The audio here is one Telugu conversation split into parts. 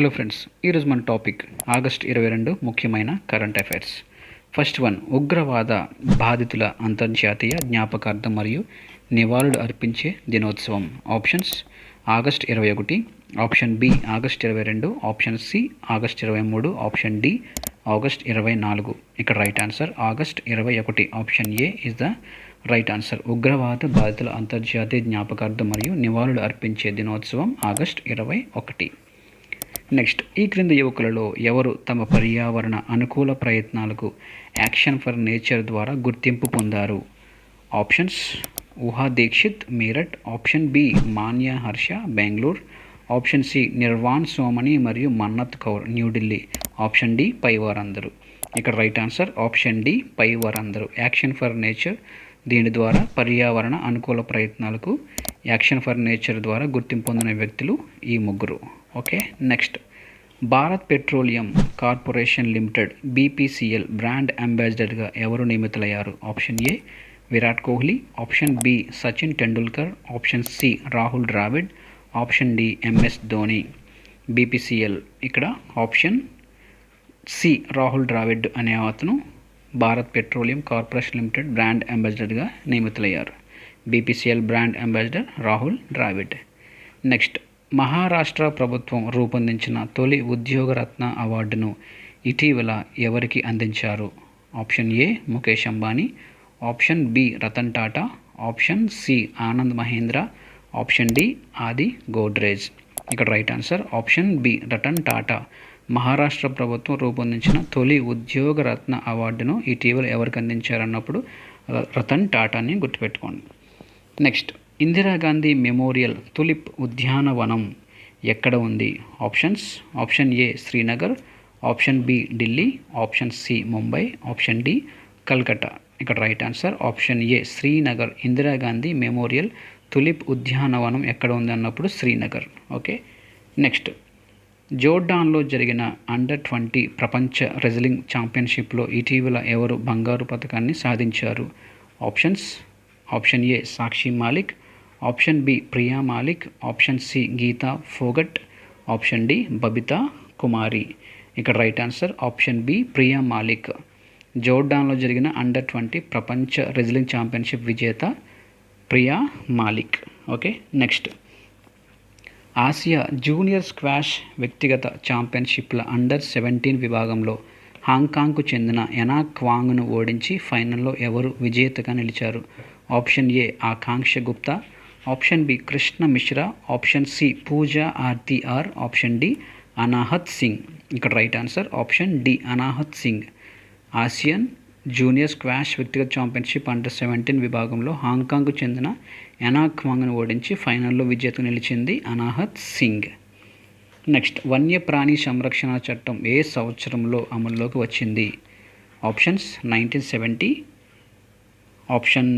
హలో ఫ్రెండ్స్ ఈరోజు మన టాపిక్ ఆగస్ట్ ఇరవై రెండు ముఖ్యమైన కరెంట్ అఫైర్స్ ఫస్ట్ వన్ ఉగ్రవాద బాధితుల అంతర్జాతీయ జ్ఞాపకార్థం మరియు నివాళులు అర్పించే దినోత్సవం. ఆప్షన్స్ ఆగస్ట్ ఇరవై ఒకటి ఆప్షన్ బి ఆగస్ట్ ఇరవై రెండు ఆప్షన్ సి ఆగస్ట్ ఇరవై మూడు ఆప్షన్ డి ఆగస్ట్ ఇరవై నాలుగు. ఇక్కడ రైట్ ఆన్సర్ ఆగస్ట్ ఇరవై ఒకటి option A is the right answer ఉగ్రవాద బాధితుల అంతర్జాతీయ జ్ఞాపకార్థం మరియు నివాళులు అర్పించే దినోత్సవం ఆగస్ట్ ఇరవై ఒకటి. నెక్స్ట్ ఈ క్రింది యువకులలో ఎవరు తమ పర్యావరణ అనుకూల ప్రయత్నాలకు యాక్షన్ ఫర్ నేచర్ ద్వారా గుర్తింపు పొందారు? ఆప్షన్స్ ఊహా Dixit Meerut. Option B Manya Harsha Bengaluru. Option C Nirvan Somani మరియు మన్నత్ కౌర్ న్యూఢిల్లీ ఆప్షన్ డి పై వారందరూ ఇక్కడ రైట్ ఆన్సర్ ఆప్షన్ డి పై వారందరూ యాక్షన్ ఫర్ నేచర్ దీని ద్వారా పర్యావరణ అనుకూల ప్రయత్నాలకు యాక్షన్ ఫర్ నేచర్ ద్వారా గుర్తింపు పొందిన వ్యక్తులు ఈ ముగ్గురు. Okay next. Bharat petroleum corporation limited BPCL brand అంబాసిడర్గా ఎవరు నియమితులయ్యారు? Option A Virat Kohli option B Sachin Tendulkar option C Rahul Dravid option D MS Dhoni. BPCL ఇక్కడ ఆప్షన్ సి రాహుల్ ద్రావిడ్ అనే అతను Bharat petroleum corporation limited brand అంబాసిడర్గా నియమితులయ్యారు. BPCL brand ambassador Rahul Dravid. Next Maharashtra ప్రభుత్వం రూపొందించిన తొలి ఉద్యోగరత్న అవార్డును ఇటీవల ఎవరికి అందించారు? Option A Mukesh Ambani. Option B Ratan Tata. Option C Anand Mahendra. Option D Adi Godrej ఇక్కడ right answer option B Ratan Tata. Maharashtra ప్రభుత్వం రూపొందించిన తొలి ఉద్యోగరత్న అవార్డును ఇటీవల ఎవరికి అందించారన్నప్పుడు రతన్ టాటాని గుర్తుపెట్టుకోండి. నెక్స్ట్. ఇందిరాగాంధీ మెమోరియల్ తులిప్ ఉద్యానవనం ఎక్కడ ఉంది? Options option A Srinagar option B Delhi option C Mumbai option D Calcutta. ఇక్కడ right answer option A Srinagar. Indira Gandhi memorial tulip ఉద్యానవనం ఎక్కడ ఉంది అన్నప్పుడు శ్రీనగర్. ఓకే? నెక్స్ట్. జోర్డాన్లో జరిగిన అండర్ ట్వంటీ ప్రపంచ రెజ్లింగ్ ఛాంపియన్షిప్లో ఇటీవల ఎవరు బంగారు పథకాన్ని సాధించారు? Options option A Sakshi Malik option B Priya Malik option C Geeta Phogat option D Babita Kumari. ఇక్కడ right answer option B Priya Malik. జోర్డాన్లో జరిగిన అండర్ ట్వంటీ ప్రపంచ రెజ్లింగ్ ఛాంపియన్షిప్ విజేత Priya Malik. Okay next. Asia junior squash వ్యక్తిగత ఛాంపియన్షిప్ల అండర్ సెవెంటీన్ విభాగంలో హాంకాంగ్కు చెందిన ఎనా క్వాంగ్ను ఓడించి ఫైనల్లో ఎవరు విజేతగా నిలిచారు? Option A Akanksha Gupta option B Krishna Mishra option C Puja Aarti R option D Anahat Singh. ఇక్కడ right answer option D Anahat Singh. Asian junior squash వ్యక్తిగత ఛాంపియన్షిప్ అండర్ సెవెంటీన్ విభాగంలో హాంకాంగ్కు చెందిన ఎనాక్వాంగ్ను ఓడించి ఫైనల్లో విజేత నిలిచింది అనాహత్ సింగ్. నెక్స్ట్ వన్యప్రాణి సంరక్షణ చట్టం ఏ సంవత్సరంలో అమల్లోకి వచ్చింది? Options nineteen seventy option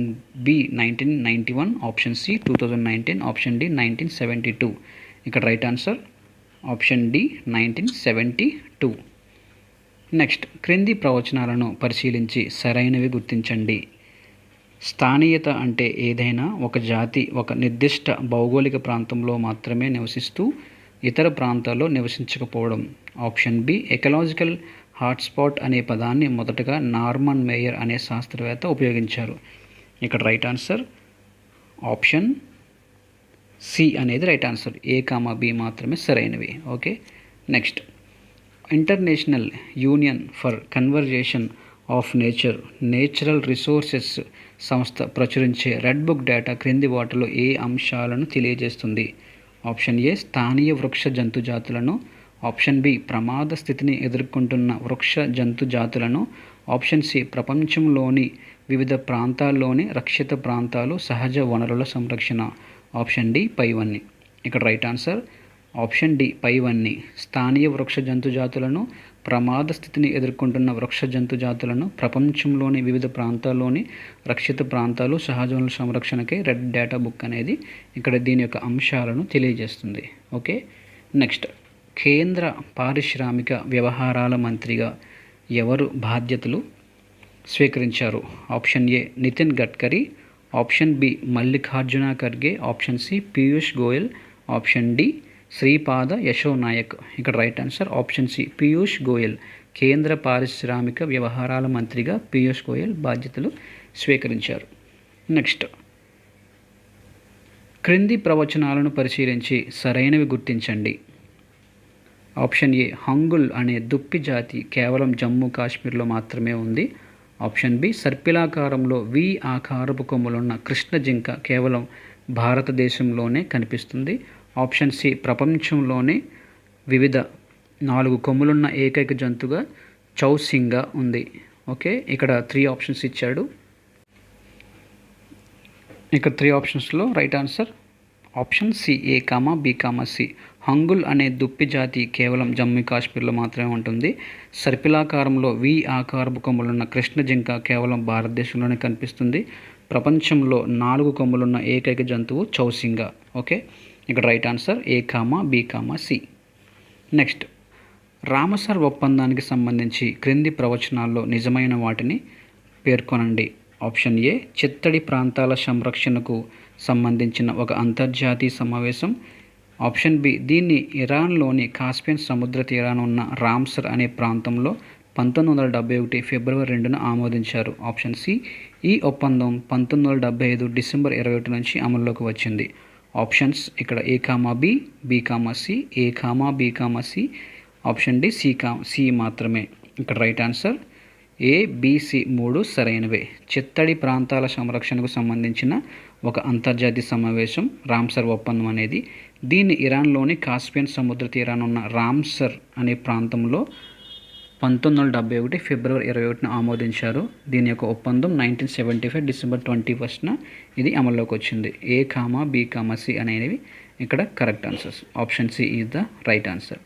B nineteen ninety one option C two thousand nineteen option D nineteen seventy two ఇక్కడ right answer option D nineteen seventy two next క్రింది ప్రవచనాలను పరిశీలించి సరైనవి గుర్తించండి. స్థానీయత అంటే ఏదైనా ఒక జాతి ఒక నిర్దిష్ట భౌగోళిక ప్రాంతంలో మాత్రమే నివసిస్తూ ఇతర ప్రాంతాల్లో నివసించకపోవడం. ఆప్షన్ బి ఎకలాజికల్ హాట్స్పాట్ అనే పదాన్ని మొదటగా నార్మన్ మేయర్ అనే శాస్త్రవేత్త ఉపయోగించారు. ఇక్కడ రైట్ ఆన్సర్ ఆప్షన్ సి అనేది right answer. A comma B మాత్రమే సరైనవి. Okay? Next international union for conservation of nature natural resources సంస్థ ప్రచురించే రెడ్ బుక్ డేటా క్రింది వాటిలో ఏ అంశాలను తెలియజేస్తుంది? ఆప్షన్ ఏ స్థానియ వృక్ష జంతు జాతులను ఆప్షన్ బి ప్రమాద స్థితిని ఎదుర్కొంటున్న వృక్ష జంతు జాతులను ఆప్షన్ సి ప్రపంచంలోని వివిధ ప్రాంతాల్లోని రక్షిత ప్రాంతాలు సహజ వనరుల సంరక్షణ ఆప్షన్ డి పైవన్నీ. ఇక్కడ రైట్ ఆన్సర్ ఆప్షన్ డి పైవన్నీ. స్థానియ వృక్ష జంతు జాతులను ప్రమాద స్థితిని ఎదుర్కొంటున్న వృక్ష జంతు జాతులను ప్రపంచంలోని వివిధ ప్రాంతాల్లోని రక్షిత ప్రాంతాలు సహజ వనరుల సంరక్షణకై రెడ్ డేటా బుక్ అనేది ఇక్కడ దీని యొక్క అంశాలను తెలియజేస్తుంది. Okay next. కేంద్ర పారిశ్రామిక వ్యవహారాల మంత్రిగా ఎవరు బాధ్యతలు స్వీకరించారు? Option A Nitin Gadkari option B Mallikarjuna Kharge option C Piyush Goyal option D Shripada Yesso Naik. ఇక్కడ right answer option C Piyush Goyal. కేంద్ర పారిశ్రామిక వ్యవహారాల మంత్రిగా పీయూష్ గోయల్ బాధ్యతలు స్వీకరించారు. నెక్స్ట్. క్రింది ప్రవచనాలను పరిశీలించి సరైనవి గుర్తించండి. ఆప్షన్ ఏ హంగుల్ అనే దుప్పి జాతి కేవలం జమ్మూ కాశ్మీర్లో మాత్రమే ఉంది. ఆప్షన్ బి సర్పిలాకారంలో వి ఆకారపు కొమ్ములున్న కృష్ణ జింక కేవలం భారతదేశంలోనే కనిపిస్తుంది. ఆప్షన్ సి ప్రపంచంలోనే వివిధ నాలుగు కొమ్ములున్న ఏకైక జంతుగా చౌసింగా ఉంది. ఓకే ఇక్కడ త్రీ ఆప్షన్స్ ఇచ్చాడు. ఇక్కడ త్రీ ఆప్షన్స్లో right answer option C A comma B comma C. Hangul అనే దుప్పి జాతి కేవలం జమ్మూ కాశ్మీర్లో మాత్రమే ఉంటుంది. సర్పిలాకారంలో వి ఆకారపు కొమ్ములున్న కృష్ణ జింక కేవలం భారతదేశంలోనే కనిపిస్తుంది. ప్రపంచంలో నాలుగు కొమ్ములున్న ఏకైక జంతువు చౌసింగ. ఓకే? ఇక్కడ right answer A comma B comma C. Next. Ramsar ఒప్పందానికి సంబంధించి క్రింది ప్రవచనాల్లో నిజమైన వాటిని పేర్కొనండి. ఆప్షన్ ఏ చిత్తడి ప్రాంతాల సంరక్షణకు సంబంధించిన ఒక అంతర్జాతీయ సమావేశం. ఆప్షన్ బి దీన్ని ఇరాన్లోని కాస్పియన్ సముద్ర తీరాన ఉన్న రామ్సర్ అనే ప్రాంతంలో పంతొమ్మిది వందల డెబ్బై ఒకటి ఫిబ్రవరి రెండున ఆమోదించారు. ఆప్షన్ సి ఈ ఒప్పందం పంతొమ్మిది వందల డెబ్బై ఐదు డిసెంబర్ ఇరవై ఒకటి నుంచి అమల్లోకి వచ్చింది. ఆప్షన్స్ ఇక్కడ A comma B B comma C A comma B comma C option D C కా సి మాత్రమే. ఇక్కడ రైట్ ఆన్సర్ ఏబిసి మూడు సరైనవే. చిత్తడి ప్రాంతాల సంరక్షణకు సంబంధించిన ఒక అంతర్జాతీయ సమావేశం రామ్సర్ ఒప్పందం అనేది. దీన్ని ఇరాన్లోని కాస్పియన్ సముద్ర తీరాన ఉన్న రామ్సర్ అనే ప్రాంతంలో పంతొమ్మిది వందల డెబ్బై ఒకటి ఫిబ్రవరి ఇరవై ఒకటిన ఆమోదించారు. దీని యొక్క ఒప్పందం nineteen seventy five December twenty ఫస్ట్న ఇది అమల్లోకి వచ్చింది. A comma B comma C అనేవి ఇక్కడ correct answers. Option C is the right answer